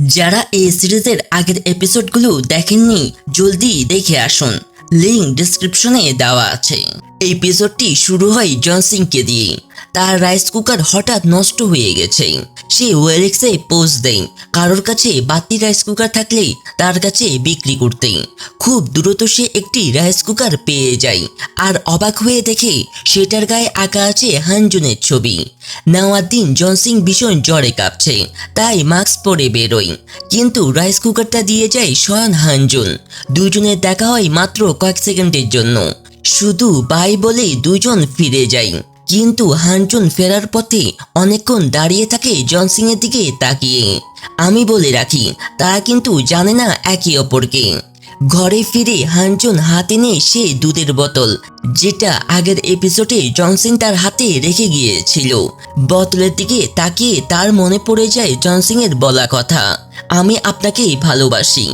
যারা এই সিরিজের আগের এপিসোডগুলো দেখেননি জলদি দেখে আসুন। লিঙ্ক ডিসক্রিপশনে দেওয়া আছে। এই এপিসোডটি শুরু হয় জনসিংকে দিয়ে। তার রাইস কুকার হঠাৎ নষ্ট হয়ে গেছে। সে ওয়েলেক্সে পোজ দেয়, কারোর কাছে বাতি রাইস কুকার থাকলে তার কাছে বিক্রি করতে। খুব দ্রুত সে একটি রাইস কুকার পেয়ে যায় আর অবাক হয়ে দেখে সেটার গায়ে আঁকা আছে হানজুনের ছবি। নেওয়ার দিন জনসিং ভীষণ জ্বরে কাঁপছে, তাই মাস্ক পরে বেরোয়। কিন্তু রাইস কুকারটা দিয়ে যায় স্বয়ং হানজুন। দুজনের দেখা হয় মাত্র কয়েক সেকেন্ডের জন্য। শুধু বাই বলেই দুজন ফিরে যায়। কিন্তু হানচুন ফেরার পথে অনেকক্ষণ দাঁড়িয়ে থাকে জনসিং এর দিকে তাকিয়ে। আমি বলে রাখি তারা কিন্তু জানে না একে অপরকে। ঘরে ফিরে হানচুন হাতে নিয়ে সে দুধের বোতল, যেটা আগের এপিসোডে জনসিং তার হাতে রেখে গিয়েছিল। বোতলের দিকে তাকিয়ে তার মনে পড়ে যায় জনসিং এর বলা কথা, আমি আপনাকে ভালোবাসি।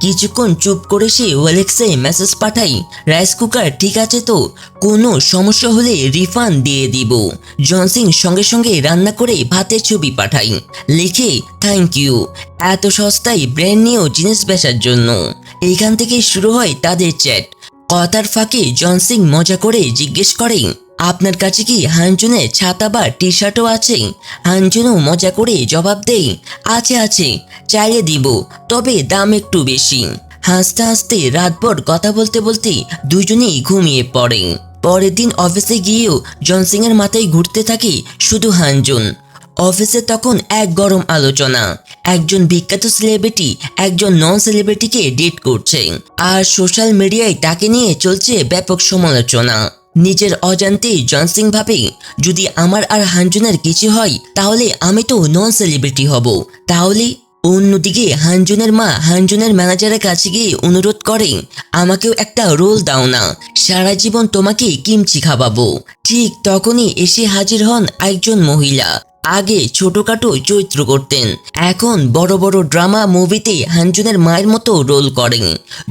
কিছুক্ষণ চুপ করে সে ওয়েলেক্সে মেসেজ পাঠাই রাইস কুকার ঠিক আছে তো? কোনো সমস্যা হলে রিফান্ড দিয়ে দিব। জনসিং সঙ্গে সঙ্গে রান্না করে ভাতের ছবি পাঠাই। লিখে থ্যাংক ইউ এত সস্তায় ব্র্যান্ড নিয়েও জিনিস বেচার জন্য। এইখান থেকে শুরু হয় তাদের চ্যাট কথার ফাঁকে জনসিং মজা করে জিজ্ঞেস করে আপনার কাছে কি হানজুনের ছাতা বা টি শার্টও আছে? হানজুনও মজা করে জবাব দেই, আছে আছে চাইলে দিব, তবে দাম একটু বেশি। হাসতে হাসতে রাতভর কথা বলতে বলতে দুজনেই ঘুমিয়ে পড়ে। পরের দিন অফিসে গিয়েও জনসিং এর মাথায় ঘুরতে থাকে শুধু হানজুন অফিসে তখন এক গরম আলোচনা। একজন বিখ্যাত সেলিব্রিটি একজন নন সেলিব্রিটিকে ডেট করছে। আর সোশ্যাল মিডিয়ায় তাকে নিয়ে চলছে ব্যাপক সমালোচনা। নিজের অজান্তে জনসিং ভাবে, যদি আমার আর হানজুনের কিছু হয়, তাহলে আমি তো নন সেলিব্রিটি হব। তাহলে অন্যদিকে হানজুনের মা হানজুনের ম্যানেজারের কাছে গিয়ে অনুরোধ করে, আমাকেও একটা রোল দাও না, সারা জীবন তোমাকে কিমচি খাওয়াবো। ঠিক তখনই এসে হাজির হন একজন মহিলা। আগে ছোটখাটো চরিত্র করতেন। এখন বড় বড় ড্রামা মুভিতে হানজুনের মায়ের মতো রোল করেন।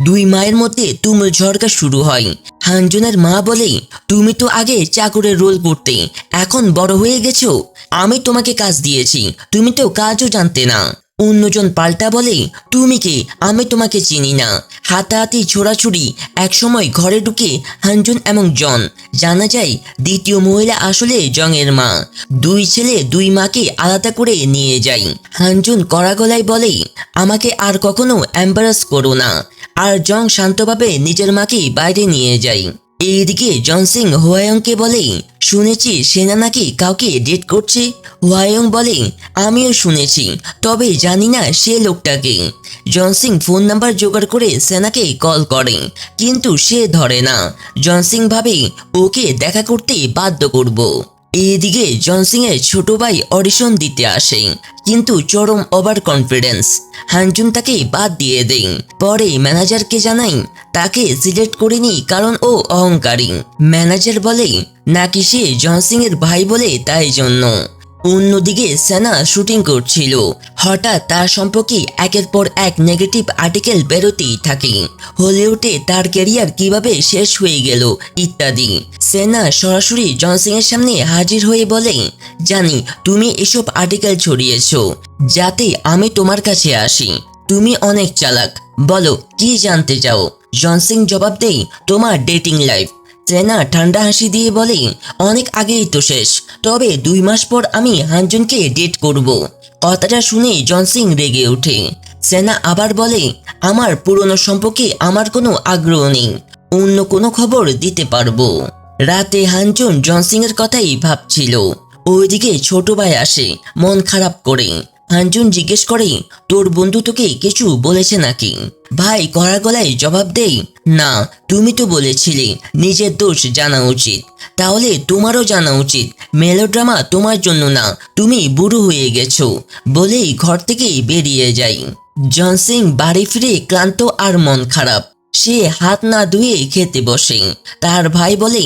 দুই মায়ের মধ্যে তুমুল ঝড়কা শুরু হয়। হানজুনের মা বলে তুমি তো আগে চাকরের রোল করতে, এখন বড় হয়ে গেছো। আমি তোমাকে কাজ দিয়েছি। তুমি তো কাজও জানতে না। অন্যজন পাল্টা বলে, তুমি কে? আমি তোমাকে চিনি না। হাতাহাতি ছোড়াছুড়ি একসময় ঘরে ঢুকে হানজুন এবং জন। জানা যায়, দ্বিতীয় মহিলা আসলে জংয়ের মা। দুই ছেলে দুই মাকে আলাদা করে নিয়ে যায়। হানজুন কড়া গলায় বলে, আমাকে আর কখনো অ্যাম্বারাস করো না। আর জং শান্তভাবে নিজের মাকে বাইরে নিয়ে যায়। এইদিকে জনসিং হোয়ায়ংকে বলে শুনেছি সেনা নাকি কাউকে ডেট করছে। ওয়ায়ং বলে, আমিও শুনেছি, তবে জানি না সে লোকটাকে। জনসিং ফোন নাম্বার জোগাড় করে সেনাকে কল করে, কিন্তু সে ধরে না। জনসিং ভাবে ওকে দেখা করতে বাধ্য করব। এদিকে জনসিং এর ছোট ভাই অডিশন দিতে আসে, কিন্তু চরম ওভার কনফিডেন্স হানজুন তাকে বাদ দিয়ে দেয়। পরে ম্যানেজারকে জানাই, তাকে সিলেক্ট করিনি কারণ ও অহংকারী। ম্যানেজার বলে, নাকি সে জনসিং এর ভাই বলে তাই জন্য? অন্যদিকে সেনা শুটিং করছিল। হঠাৎ তার সম্পর্কে একের পর এক নেগেটিভ আর্টিকেল বেরোতেই থাকে। হলিউডে তার ক্যারিয়ার কীভাবে শেষ হয়ে গেল ইত্যাদি। সেনা সরাসরি জনসিং এর সামনে হাজির হয়ে বলে, জানি, তুমি এসব আর্টিকেল ছড়িয়েছ, যাতে আমি তোমার কাছে আসি। তুমি অনেক চালাক। বলো, কি জানতে চাও? জনসিং জবাব দেই তোমার ডেটিং লাইফ সেনা ঠান্ডা হাসি দিয়ে বলে, অনেক আগেই তো শেষ, তবে দুই মাস পর আমি হানজুনকে ডেট করব। কথাটা শুনে জনসিং রেগে ওঠে। সেনা আবার বলে, আমার পুরনো সম্পর্কে আমার কোনো আগ্রহ নেই, অন্য কোনো খবর দিতে পারব। রাতে হানজুন জনসিং এর কথাই ভাবছিল। ওইদিকে ছোট ভাই আসে, মন খারাপ করে। হানজুন জিজ্ঞেস করে, তোর বন্ধু তোকে কিছু বলেছে নাকি? ভাই কড়া গলায় জবাব দেই না, তুমি তো বলেছিলে, নিজের দোষ জানা উচিত। তাহলে তোমারও জানা উচিত, মেলোড্রামা তোমার জন্য না, তুমি বুড়ো হয়ে গেছো, বলেই ঘর থেকে বেরিয়ে যাই জন সিং বাড়ি ফিরে ক্লান্ত আর মন খারাপ। সে হাত না ধুয়ে খেতে বসে। তার ভাই বলে,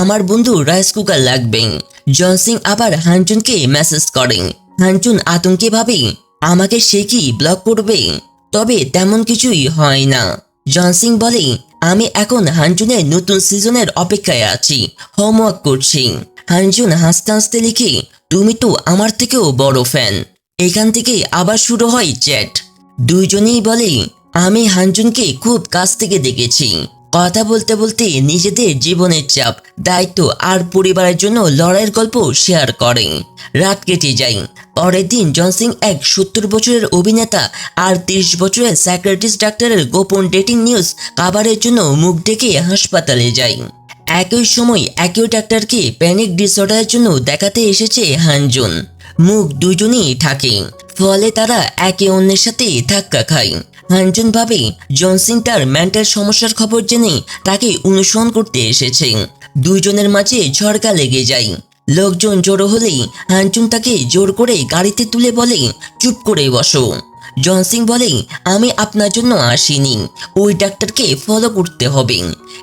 আমার বন্ধু রাইস কুকার লাগবে। জন সিং আবার হানজুনকে মেসেজ করে হানচুন আতঙ্কে ভাবে, আমাকে সে কি ব্লক করবে? তবে তেমন কিছুই হয় না। জনসিং বলে, আমি এখন হানচুনের নতুন সিজনের অপেক্ষায় আছি, হোমওয়ার্ক করছি। হানচুন হাসতে হাসতে লিখে, তুমি তো আমার থেকেও বড় ফ্যান এখান থেকে আবার শুরু হয় চ্যাট। দুইজনেই বলে, আমি হানজুনকে খুব কাছ থেকে দেখেছি। কথা বলতে বলতে নিজেদের জীবনের চাপ, দায়িত্ব আর পরিবারের জন্য লড়াইয়ের গল্প শেয়ার করেন। রাত কেটে যায়। পরের দিন জনসিং এক সত্তর বছরের অভিনেতা আর তিরিশ বছরের সাইকিয়াট্রিস্ট ডাক্তারের গোপন ডেটিং নিউজ কাভারের জন্য মুখ ডেকে হাসপাতালে যায়। একই সময় একই ডাক্তারকে প্যানিক ডিসঅর্ডারের জন্য দেখাতে এসেছে হানজুন। মুখ দুজনেই থাকে ফলে তারা একে অন্যের সাথে ধাক্কা খায়। ভাবে জনসিং তার মেন্টাল সমস্যার খবর জেনে তাকে অনুসরণ করতে এসেছে। দুইজনের মাঝে ঝড়কা লেগে যায়। লোকজন জড়ো হলেই হ্যাঞ্চুন তাকে জোর করে গাড়িতে তুলে বলে, চুপ করে বসো। জনসিং বলে আমি আপনার জন্য আসিনি। ওই ডাক্তারকে ফলো করতে হবে।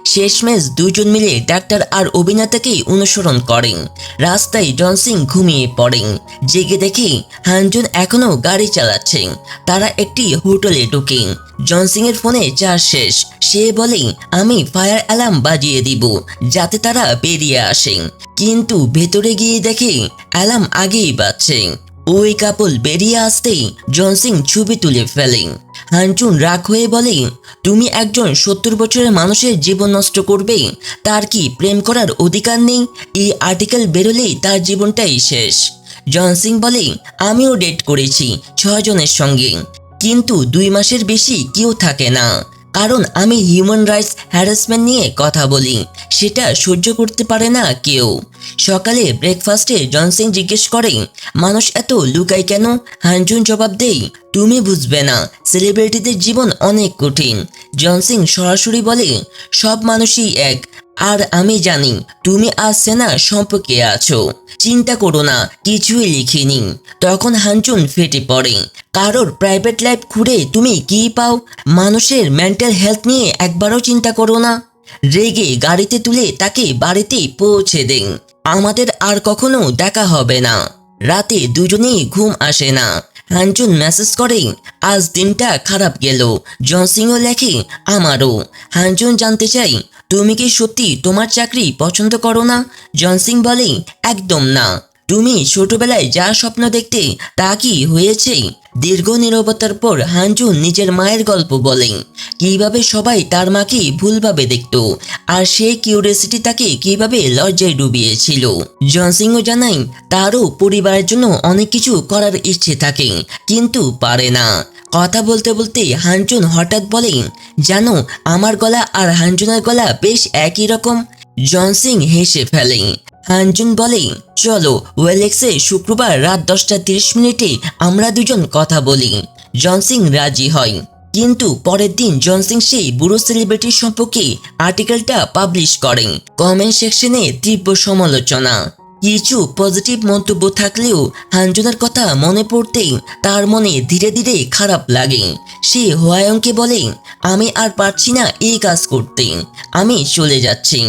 শেষমেশ দুজন মিলে ডাক্তার আর অভিনেতাকে অনুসরণ করেন। রাস্তায় জনসিং ঘুমিয়ে পড়েন। জেগে দেখে হানজুন এখনও গাড়ি চালাচ্ছেন তারা একটি হোটেলে ঢোকে জনসিং এর ফোনে চার্জ শেষ। সে বলে আমি ফায়ার অ্যালার্ম বাজিয়ে দিব, যাতে তারা বেরিয়ে আসেন। কিন্তু ভেতরে গিয়ে দেখে অ্যালার্ম আগেই বাজছে। ওই কাপল বেরিয়ে আসতেই জনসিং ছবি তুলে ফেলেন। হানচুন রাগ হয়ে বলে, তুমি একজন সত্তর বছরের মানুষের জীবন নষ্ট করবে, তার কি প্রেম করার অধিকার নেই? এই আর্টিকেল বেরোলেই তার জীবনটাই শেষ। জনসিং বলে, আমিও ডেট করেছি ছজনের সঙ্গে। কিন্তু দুই মাসের বেশি কেউ থাকে না। কারণ আমি হিউম্যান রাইটস হ্যারাসমেন্ট নিয়ে কথা বলি। সেটা সহ্য করতে পারে না কেউ। সকালে ব্রেকফাস্টে জনসিং জিজ্ঞেস করে, মানুষ এত লুকায় কেন? হানজুন জবাব দেই তুমি বুঝবে না সেলিব্রিটিদের জীবন অনেক কঠিন। জনসিং সরাসরি বলে, সব মানুষই এক, আর আমি জানি তুমি আজ সেনা সম্পর্কে আছো, চিন্তা করো না, কিছুই লিখিনি। তখন হানচুন ফেটে পড়ে, কারোর প্রাইভেট লাইফ ঘুরে তুমি কি পাও? মানুষের মেন্টাল হেলথ নিয়ে একবারও চিন্তা করো না। রেগে গাড়িতে তুলে তাকে বাড়িতে পৌঁছে দেন। আমাদের আর কখনো দেখা হবে না। রাতে দুজনেই ঘুম আসে না। হানচুন মেসেজ করে, আজ দিনটা খারাপ গেল। জনসিংহ লেখে, আমারও। হানচুন জানতে চাই তুমি কি সত্যি তোমার চাকরি পছন্দ করো না? জনসিং বলে, একদম না। তুমি ছোটবেলায় যা স্বপ্ন দেখতে, তা কি হয়েছে? দীর্ঘ নিরবতার পর হানজুন নিজের মায়ের গল্প বলেন কীভাবে সবাই তার মাকে ভুলভাবে দেখত, আর সেই কিউরিয়াসিটি তাকে কীভাবে লজ্জায় ডুবিয়েছিল? জনসিংও জানাই তারও পরিবারের জন্য অনেক কিছু করার ইচ্ছে থাকে, কিন্তু পারে না। কথা বলতে বলতে হানচুন হঠাৎ বলে, জানো, আমার গলা আর হানচুনের গলা বেশ একই রকম। জনসিং হেসে ফেলে। হানজুন বলে, চলো, ওয়েলেক্সে শুক্রবার রাত দশটা তিরিশ মিনিটে আমরা দুজন কথা বলি। জনসিং রাজি হয়। কিন্তু পরের দিন জনসিং সেই বুড়ো সেলিব্রিটি সম্পর্কে আর্টিকেলটা পাবলিশ করেন। কমেন্ট সেকশনে তীব্র সমালোচনা। কিছু পজিটিভ মন্তব্য থাকলেও হানজুনার কথা মনে পড়তেই তার মনে ধীরে ধীরে খারাপ লাগে। সে হোয়ায়ংকে বলে, আমি আর পারছি না এই কাজ করতে। আমি চলে যাচ্ছি।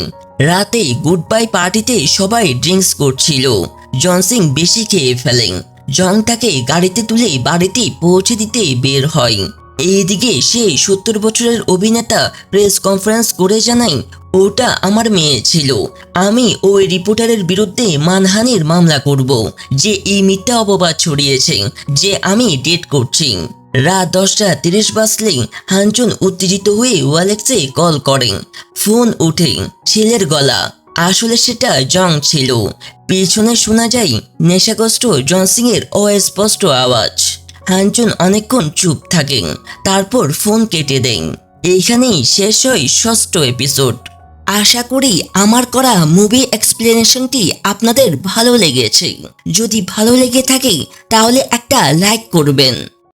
রাতে গুড বাই পার্টিতে সবাই ড্রিঙ্কস করছিল। জনসিং বেশি খেয়ে ফেলেন জং তাকে গাড়িতে তুলে বাড়িতে পৌঁছে দিতে বের হয়। এইদিকে সে সত্তর বছরের অভিনেতা প্রেস কনফারেন্স করে জানাই, ওটা আমার মেয়ে ছিল। আমি ওই রিপোর্টারের বিরুদ্ধে মানহানির মামলা করব, যে এই মিথ্যা অপবাদ ছড়িয়েছে, যে আমি ডেট করছি। রাত দশটা তিরিশ বাজলে হানচুন উত্তেজিত হয়ে ওয়ালেক্সে কল করেন ফোন উঠে ছেলের গলা। আসলে সেটা জং ছিল। পিছনে শোনা যায় নেশাগ্রস্ত জনসিং এর অস্পষ্ট আওয়াজ। হানচুন অনেকক্ষণ চুপ থাকেন। তারপর ফোন কেটে দেন। এইখানেই শেষ হয় ষষ্ঠ এপিসোড। আশা করি আমার করা মুভি এক্সপ্লেনেশনটি আপনাদের ভালো লেগেছে। যদি ভালো লেগে থাকে, তাহলে একটা লাইক করবেন।